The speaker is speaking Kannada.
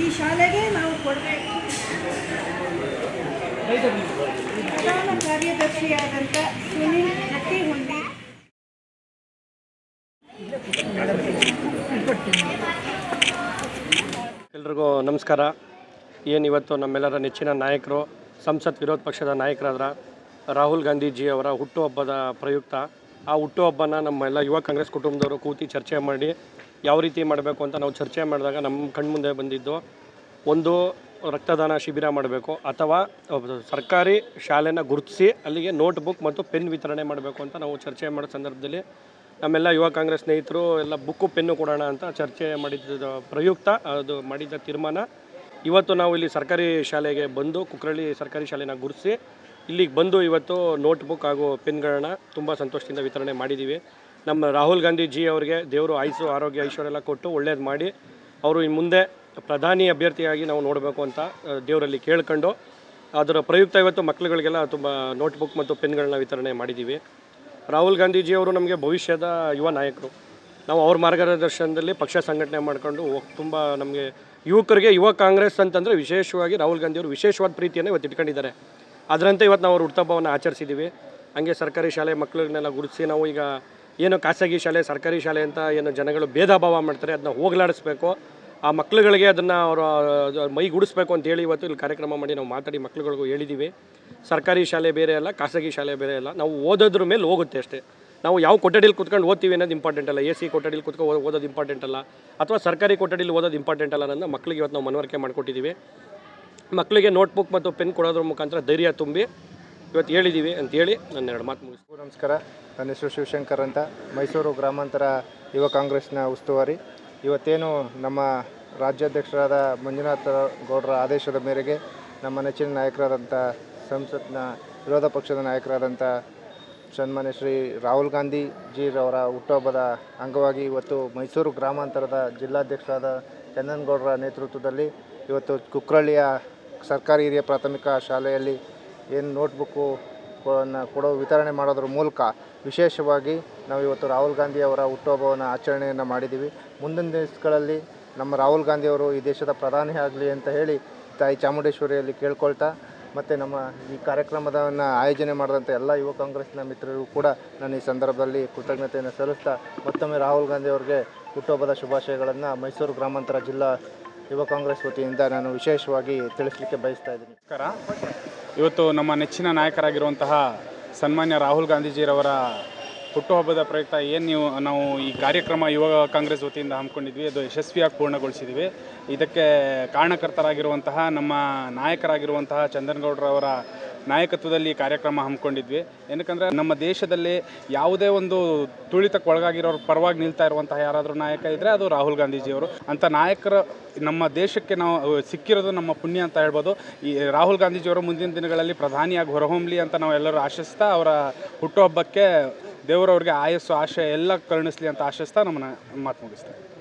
ಈ ಶಾಲೆಗೆ ನಾವು ಕೊಡಬೇಕು. ಪ್ರಧಾನ ಕಾರ್ಯದರ್ಶಿಯಾದಂಥ ಸುನಿಲ್ ಹಟ್ಟಿಹುಂಡಿ ಎಲ್ರಿಗೂ ನಮಸ್ಕಾರ. ಏನು ಇವತ್ತು ನಮ್ಮೆಲ್ಲರ ನೆಚ್ಚಿನ ನಾಯಕರು, ಸಂಸತ್ ವಿರೋಧ ಪಕ್ಷದ ನಾಯಕರಾದ ರಾಹುಲ್ ಗಾಂಧೀಜಿಯವರ ಹುಟ್ಟುಹಬ್ಬದ ಪ್ರಯುಕ್ತ ಆ ಹುಟ್ಟುಹಬ್ಬನ ನಮ್ಮೆಲ್ಲ ಯುವ ಕಾಂಗ್ರೆಸ್ ಕುಟುಂಬದವರು ಕೂತಿ ಚರ್ಚೆ ಮಾಡಿ ಯಾವ ರೀತಿ ಮಾಡಬೇಕು ಅಂತ ನಾವು ಚರ್ಚೆ ಮಾಡಿದಾಗ ನಮ್ಮ ಕಣ್ಮುಂದೆ ಬಂದಿದ್ದು ಒಂದು ರಕ್ತದಾನ ಶಿಬಿರ ಮಾಡಬೇಕು ಅಥವಾ ಸರ್ಕಾರಿ ಶಾಲೆನ ಗುರುತಿಸಿ ಅಲ್ಲಿಗೆ ನೋಟ್ ಬುಕ್ ಮತ್ತು ಪೆನ್ ವಿತರಣೆ ಮಾಡಬೇಕು ಅಂತ ನಾವು ಚರ್ಚೆ ಮಾಡೋ ಸಂದರ್ಭದಲ್ಲಿ ನಮ್ಮೆಲ್ಲ ಯುವ ಕಾಂಗ್ರೆಸ್ ಸ್ನೇಹಿತರು ಎಲ್ಲ ಬುಕ್ಕು, ಪೆನ್ನು ಕೊಡೋಣ ಅಂತ ಚರ್ಚೆ ಮಾಡಿದ್ದ ಪ್ರಯುಕ್ತ ಅದು ಮಾಡಿದ ತೀರ್ಮಾನ. ಇವತ್ತು ನಾವು ಇಲ್ಲಿ ಸರ್ಕಾರಿ ಶಾಲೆಗೆ ಬಂದು ಕುಕ್ರಳ್ಳಿ ಸರ್ಕಾರಿ ಶಾಲೆನ ಗುರುತಿಸಿ ಇಲ್ಲಿಗೆ ಬಂದು ಇವತ್ತು ನೋಟ್ಬುಕ್ ಹಾಗೂ ಪೆನ್ಗಳನ್ನು ತುಂಬ ಸಂತೋಷದಿಂದ ವಿತರಣೆ ಮಾಡಿದ್ದೀವಿ ನಮ್ಮ ರಾಹುಲ್ ಗಾಂಧೀಜಿ ಅವರಿಗೆ ದೇವರು ಆಯುಸು, ಆರೋಗ್ಯ, ಐಶ್ವರ್ಯ ಎಲ್ಲ ಕೊಟ್ಟು ಒಳ್ಳೇದು ಮಾಡಿ ಅವರು ಇನ್ನು ಮುಂದೆ ಪ್ರಧಾನಿ ಅಭ್ಯರ್ಥಿಯಾಗಿ ನಾವು ನೋಡಬೇಕು ಅಂತ ದೇವರಲ್ಲಿ ಕೇಳ್ಕೊಂಡು ಅದರ ಪ್ರಯುಕ್ತ ಇವತ್ತು ಮಕ್ಕಳುಗಳಿಗೆಲ್ಲ ತುಂಬ ನೋಟ್ಬುಕ್ ಮತ್ತು ಪೆನ್ಗಳನ್ನ ವಿತರಣೆ ಮಾಡಿದ್ದೀವಿ ರಾಹುಲ್ ಗಾಂಧೀಜಿ ಅವರು ನಮಗೆ ಭವಿಷ್ಯದ ಯುವ ನಾಯಕರು. ನಾವು ಅವ್ರ ಮಾರ್ಗದರ್ಶನದಲ್ಲಿ ಪಕ್ಷ ಸಂಘಟನೆ ಮಾಡ್ಕೊಂಡು ತುಂಬ ನಮಗೆ ಯುವಕರಿಗೆ, ಯುವ ಕಾಂಗ್ರೆಸ್ ಅಂತಂದರೆ ವಿಶೇಷವಾಗಿ ರಾಹುಲ್ ಗಾಂಧಿ ಅವರು ವಿಶೇಷವಾದ ಪ್ರೀತಿಯನ್ನು ಇವತ್ತು ಇಟ್ಕೊಂಡಿದ್ದಾರೆ. ಅದರಂತೆ ಇವತ್ತು ನಾವು ಹುಟ್ಟುಹಬ್ಬವನ್ನು ಆಚರಿಸಿದ್ದೀವಿ. ಹಂಗೆ ಸರ್ಕಾರಿ ಶಾಲೆ ಮಕ್ಕಳನ್ನೆಲ್ಲ ಗುರುತಿಸಿ ನಾವು ಈಗ ಏನು ಖಾಸಗಿ ಶಾಲೆ, ಸರ್ಕಾರಿ ಶಾಲೆ ಅಂತ ಏನು ಜನಗಳು ಭೇದ ಭಾವ ಮಾಡ್ತಾರೆ, ಅದನ್ನ ಹೋಗಲಾಡಿಸ್ಬೇಕು. ಆ ಮಕ್ಳುಗಳಿಗೆ ಅದನ್ನು ಅವರು ಮೈಗೂಡಿಸ್ಬೇಕು ಅಂತೇಳಿ ಇವತ್ತು ಇಲ್ಲಿ ಕಾರ್ಯಕ್ರಮ ಮಾಡಿ ನಾವು ಮಾತಾಡಿ ಮಕ್ಕಳುಗಳಿಗೂ ಹೇಳಿದ್ದೀವಿ. ಸರ್ಕಾರಿ ಶಾಲೆ ಬೇರೆ ಅಲ್ಲ, ಖಾಸಗಿ ಶಾಲೆ ಬೇರೆ ಅಲ್ಲ. ನಾವು ಓದೋದ್ರ ಮೇಲೆ ಹೋಗುತ್ತೆ ಅಷ್ಟೇ. ನಾವು ಯಾವ ಕೊಠಡಿಲಿ ಕುತ್ಕೊಂಡು ಓದ್ತೀವಿ ಅನ್ನೋದು ಇಂಪಾರ್ಟೆಂಟ್ ಅಲ್ಲ. ಎ ಸಿ ಕೊಠಡಿಲಿ ಕುತ್ಕೊಂಡು ಓದೋದು ಇಂಪಾರ್ಟೆಂಟ್ ಅಲ್ಲ. ಅಥವಾ ಸರ್ಕಾರಿ ಕೊಠಡಿಲಿ ಓದೋದು ಇಂಪಾರ್ಟೆಂಟ್ ಅಲ್ಲ ಅನ್ನೋದನ್ನ ಮಕ್ಕಳಿಗೆ ಇವತ್ತು ನಾವು ಮನವರಿಕೆ ಮಾಡಿಕೊಟ್ಟಿದ್ದೀವಿ. ಮಕ್ಕಳಿಗೆ ನೋಟ್ಬುಕ್ ಮತ್ತು ಪೆನ್ ಕೊಡೋದ್ರ ಮುಖಾಂತರ ಧೈರ್ಯ ತುಂಬಿ ಇವತ್ತು ಹೇಳಿದ್ದೀವಿ ಅಂತ ಹೇಳಿ ನನ್ನ ಎರಡು ಮಾತು ಎಲ್ರಿಗೂ ನಮಸ್ಕಾರ. ನನ್ನ ಹೆಸರು ಶಿವಶಂಕರ್ ಅಂತ. ಮೈಸೂರು ಗ್ರಾಮಾಂತರ ಯುವ ಕಾಂಗ್ರೆಸ್ನ ಉಸ್ತುವಾರಿ. ಇವತ್ತೇನು ನಮ್ಮ ರಾಜ್ಯಾಧ್ಯಕ್ಷರಾದ ಮಂಜುನಾಥ ಗೌಡರ ಆದೇಶದ ಮೇರೆಗೆ ನಮ್ಮ ನೆಚ್ಚಿನ ನಾಯಕರಾದಂಥ ಸಂಸತ್ನ ವಿರೋಧ ಪಕ್ಷದ ನಾಯಕರಾದಂಥ ಸನ್ಮಾನ್ಯ ಶ್ರೀ ರಾಹುಲ್ ಗಾಂಧಿ ಜೀರವರ ಹುಟ್ಟುಹಬ್ಬದ ಅಂಗವಾಗಿ ಇವತ್ತು ಮೈಸೂರು ಗ್ರಾಮಾಂತರದ ಜಿಲ್ಲಾಧ್ಯಕ್ಷರಾದ ಚಂದನಗೌಡರ ನೇತೃತ್ವದಲ್ಲಿ ಇವತ್ತು ಕುಕ್ರಳ್ಳಿಯ ಸರ್ಕಾರಿ ಹಿರಿಯ ಪ್ರಾಥಮಿಕ ಶಾಲೆಯಲ್ಲಿ ಏನು ನೋಟ್ಬುಕ್ಕು ಕೊಡೋ ವಿತರಣೆ ಮಾಡೋದ್ರ ಮೂಲಕ ವಿಶೇಷವಾಗಿ ನಾವು ಇವತ್ತು ರಾಹುಲ್ ಗಾಂಧಿಯವರ ಹುಟ್ಟುಹಬ್ಬವನ್ನು ಆಚರಣೆಯನ್ನು ಮಾಡಿದ್ದೀವಿ. ಮುಂದಿನ ದಿನಗಳಲ್ಲಿ ನಮ್ಮ ರಾಹುಲ್ ಗಾಂಧಿ ಅವರು ಈ ದೇಶದ ಪ್ರಧಾನಿ ಆಗಲಿ ಅಂತ ಹೇಳಿ ತಾಯಿ ಚಾಮುಂಡೇಶ್ವರಿಯಲ್ಲಿ ಕೇಳ್ಕೊಳ್ತಾ ಮತ್ತು ನಮ್ಮ ಈ ಕಾರ್ಯಕ್ರಮದವನ್ನು ಆಯೋಜನೆ ಮಾಡಿದಂಥ ಎಲ್ಲ ಯುವ ಕಾಂಗ್ರೆಸ್ನ ಮಿತ್ರರಿಗೂ ಕೂಡ ನಾನು ಈ ಸಂದರ್ಭದಲ್ಲಿ ಕೃತಜ್ಞತೆಯನ್ನು ಸಲ್ಲಿಸ್ತಾ ಮತ್ತೊಮ್ಮೆ ರಾಹುಲ್ ಗಾಂಧಿ ಅವರಿಗೆ ಹುಟ್ಟುಹಬ್ಬದ ಶುಭಾಶಯಗಳನ್ನು ಮೈಸೂರು ಗ್ರಾಮಾಂತರ ಜಿಲ್ಲಾ ಯುವ ಕಾಂಗ್ರೆಸ್ ವತಿಯಿಂದ ನಾನು ವಿಶೇಷವಾಗಿ ತಿಳಿಸಲಿಕ್ಕೆ ಬಯಸ್ತಾ ಇದ್ದೀನಿ. ನಮಸ್ಕಾರ. ಇವತ್ತು ನಮ್ಮ ನೆಚ್ಚಿನ ನಾಯಕರಾಗಿರುವಂತಹ ಸನ್ಮಾನ್ಯ ರಾಹುಲ್ ಗಾಂಧೀಜಿರವರ ಹುಟ್ಟುಹಬ್ಬದ ಪ್ರಯುಕ್ತ ಏನು ನೀವು, ನಾವು ಈ ಕಾರ್ಯಕ್ರಮ ಯುವ ಕಾಂಗ್ರೆಸ್ ವತಿಯಿಂದ ಹಮ್ಮಿಕೊಂಡಿದ್ವಿ, ಅದು ಯಶಸ್ವಿಯಾಗಿ ಪೂರ್ಣಗೊಳಿಸಿದ್ವಿ. ಇದಕ್ಕೆ ಕಾರಣಕರ್ತರಾಗಿರುವಂತಹ ನಮ್ಮ ನಾಯಕರಾಗಿರುವಂತಹ ಚಂದನಗೌಡರವರ ನಾಯಕತ್ವದಲ್ಲಿ ಕಾರ್ಯಕ್ರಮ ಹಮ್ಮಿಕೊಂಡಿದ್ವಿ. ಏನಕ್ಕಂದ್ರೆ ನಮ್ಮ ದೇಶದಲ್ಲಿ ಯಾವುದೇ ಒಂದು ತುಳಿತಕ್ಕೆ ಒಳಗಾಗಿರೋರು ಪರವಾಗಿ ನಿಲ್ತಾ ಇರುವಂತಹ ಯಾರಾದರೂ ನಾಯಕ ಇದ್ದರೆ ಅದು ರಾಹುಲ್ ಗಾಂಧೀಜಿಯವರು. ಅಂತ ನಾಯಕರು ನಮ್ಮ ದೇಶಕ್ಕೆ ನಾವು ಸಿಕ್ಕಿರೋದು ನಮ್ಮ ಪುಣ್ಯ ಅಂತ ಹೇಳ್ಬೋದು. ಈ ರಾಹುಲ್ ಗಾಂಧೀಜಿಯವರು ಮುಂದಿನ ದಿನಗಳಲ್ಲಿ ಪ್ರಧಾನಿಯಾಗಿ ಹೊರಹೊಮ್ಮಲಿ ಅಂತ ನಾವು ಎಲ್ಲರೂ ಆಶಿಸ್ತಾ ಅವರ ಹುಟ್ಟುಹಬ್ಬಕ್ಕೆ ದೇವರವ್ರಿಗೆ ಆಯಸ್ಸು, ಆಶಯ ಎಲ್ಲ ಕರುಣಿಸ್ಲಿ ಅಂತ ಆಶಿಸ್ತಾ ನಮ್ಮನ್ನ ಮಾತು ಮುಗಿಸ್ತೇವೆ